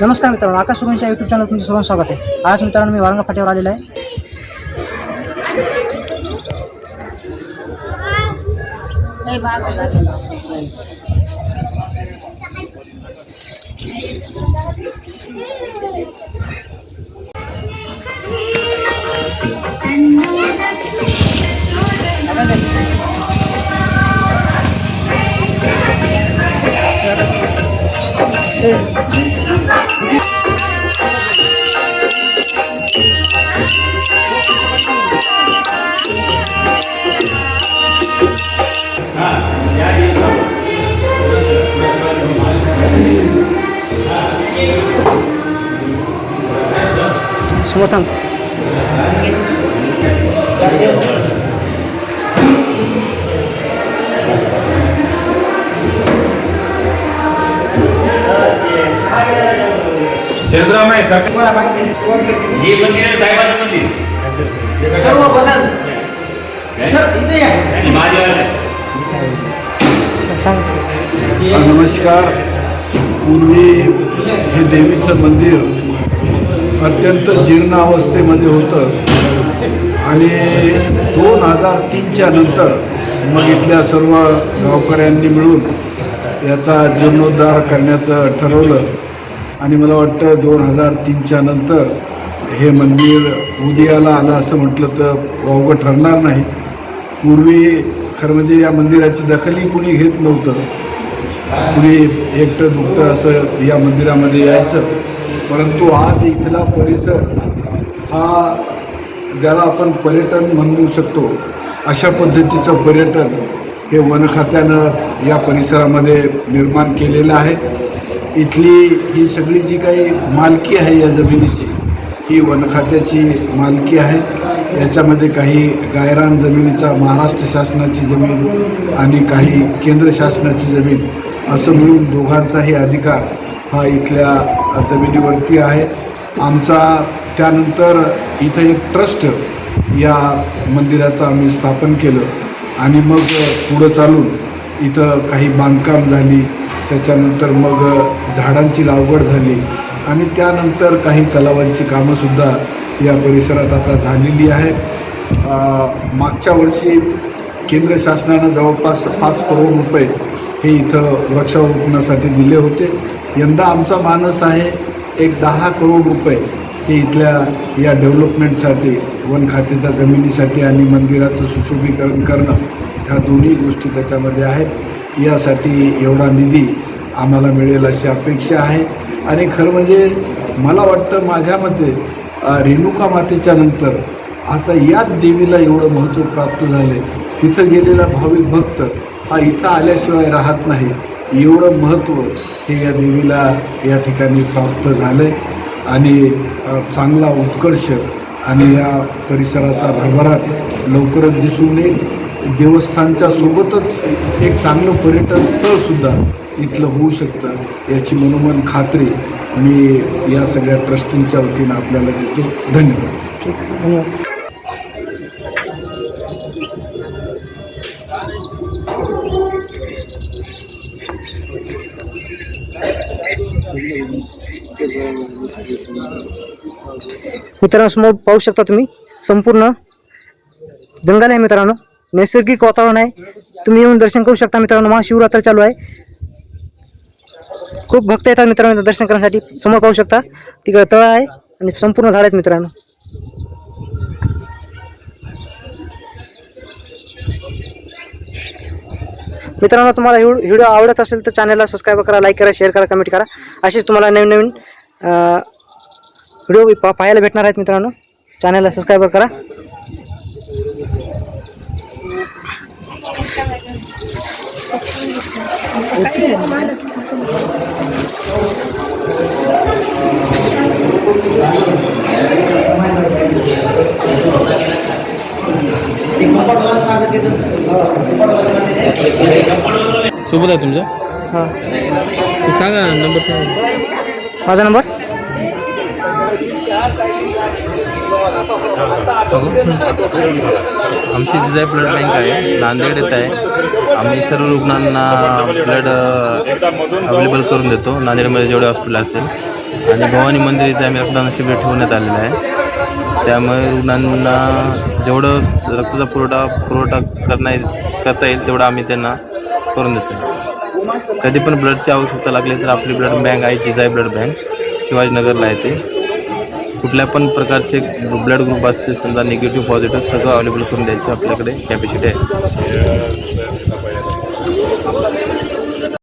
नमस्कार मित्रांनो आकाश सुगंच्या YouTube channel तुमचं सर्वांना स्वागत आहे. आज मित्रांनो मी वारंगा फाट्यावर आलेला आहे. समोर थांब शेतराम आहे सर हे मंदिर आहे साहेबाचं मंदिर. सर्व बदल आणि महादेवाचं आहे. सांग नमस्कार. पूर्वी हे देवीचं मंदिर अत्यंत जीर्ण अवस्थेमध्ये होतं. आणि दोन हजार तीनच्या नंतर मग इथल्या सर्व गावकऱ्यांनी मिळून याचा जीर्णोद्धार करण्याचं ठरवलं. आणि मला वाटतं दोन हजार तीनच्या नंतर हे मंदिर उदयाला आलं असं म्हटलं तर अवघड ठरणार नाही. पूर्वी खरं म्हणजे या मंदिराची दखलही कुणी घेत नव्हतं. कुणी एकटं दुखतं असं या मंदिरामध्ये यायचं. परंतु आज इथला परिसर हा ज्याला आपण पर्यटन म्हणू शकतो अशा पद्धतीचं पर्यटन हे वन खात्यानं या परिसरामध्ये निर्माण केलेलं आहे. इथली ही सगळी जी काही मालकी आहे या जमिनीची ही वन खात्याची मालकी आहे. याच्यामध्ये काही गायरान जमिनीचा महाराष्ट्र शासनाची जमीन आणि काही केंद्र शासनाची जमीन असं मिळून दोघांचाही अधिकार हा इथल्या जमिनीवरती आहे. आमचा त्यानंतर इथं एक ट्रस्ट या मंदिराचं आम्ही स्थापन केलं आणि मग पुढं चालून इथं काही बांधकाम झाली. त्याच्यानंतर मग झाडांची लागवड झाली आणि त्यानंतर काही तलावांची कामंसुद्धा या परिसरात आता झालेली आहे. मागच्या वर्षी केंद्र शासनानं जवळपास पाच करोड रुपये हे इथं वृक्षारोपणासाठी दिले होते. यंदा आमचा मानस आहे एक दहा करोड रुपये हे इथल्या या डेव्हलपमेंटसाठी वन खात्याच्या जमिनीसाठी आणि मंदिराचं सुशोभीकरण करणं ह्या दोन्ही गोष्टी त्याच्यामध्ये आहेत. यासाठी एवढा निधी आम्हाला मिळेल अशी अपेक्षा आहे. आणि खरं म्हणजे मला वाटतं माझ्या मते रेणुका मातेच्या नंतर आता याच देवीला एवढं महत्त्व प्राप्त झाले तिथं गेलेला भाविक भक्त हा इथं आल्याशिवाय राहत नाही. एवढं महत्त्व हे या देवीला या ठिकाणी प्राप्त झालं आहे आणि चांगला उत्कर्ष आणि या परिसराचा भरभराट लवकरच दिसून येईल. देवस्थानच्या सोबतच एक चांगलं पर्यटन स्थळसुद्धा इथलं होऊ शकतं. याची मनोमन खात्री मी या सगळ्या ट्रस्टींच्या वतीनं आपल्याला देतो. धन्यवाद. धन्यवाद. मित्रांनो समोर पाहू शकता तुम्ही संपूर्ण जंगल आहे मित्रांनो. नैसर्गिक वातावरण आहे. तुम्ही येऊन दर्शन करू शकता मित्रांनो. महाशिवरात्र चालू आहे. खूप भक्त येतात मित्रांनो दर्शन करण्यासाठी. समोर पाहू शकता तिकडे तळ आहे आणि संपूर्ण झाड आहेत मित्रांनो. मित्रांनो तुम्हाला व्हिडिओ आवडत असेल तर चॅनलला सबस्क्राईब करा लाईक करा शेअर करा कमेंट करा. असेच तुम्हाला नवीन नवीन व्हिडिओ पा पाहायला भेटणार आहेत मित्रांनो. चॅनलला सबस्क्राईब करा. सोबत आहे तुमच्या हां सांगा नंबर सांगा माझा नंबर आमची जिजाय ब्लड बँक आहे. नांदेड येत आहे. आम्ही सर्व रुग्णांना ब्लड अवेलेबल करून देतो. नांदेडमध्ये जेवढे हॉस्पिटल असेल. आणि भवानी मंदिर इथे आम्ही रक्तदान शिबिर ठेवण्यात आलेलं आहे. त्यामुळे रुग्णांना जेवढं रक्ताचा पुरवठा पुरवठा करणार करता येईल तेवढं आम्ही त्यांना करून देतो. कधी पण ब्लडची आवश्यकता लागली तर आपली ब्लड बँक आहे जिजाई ब्लड बँक शिवाजीनगरला आहे ते. कुठल्या पण प्रकारचे ब्लड ग्रुप असतील समजा निगेटिव्ह पॉझिटिव्ह सगळं अवेलेबल करून द्यायची आपल्याकडे कॅपॅसिटी आहे.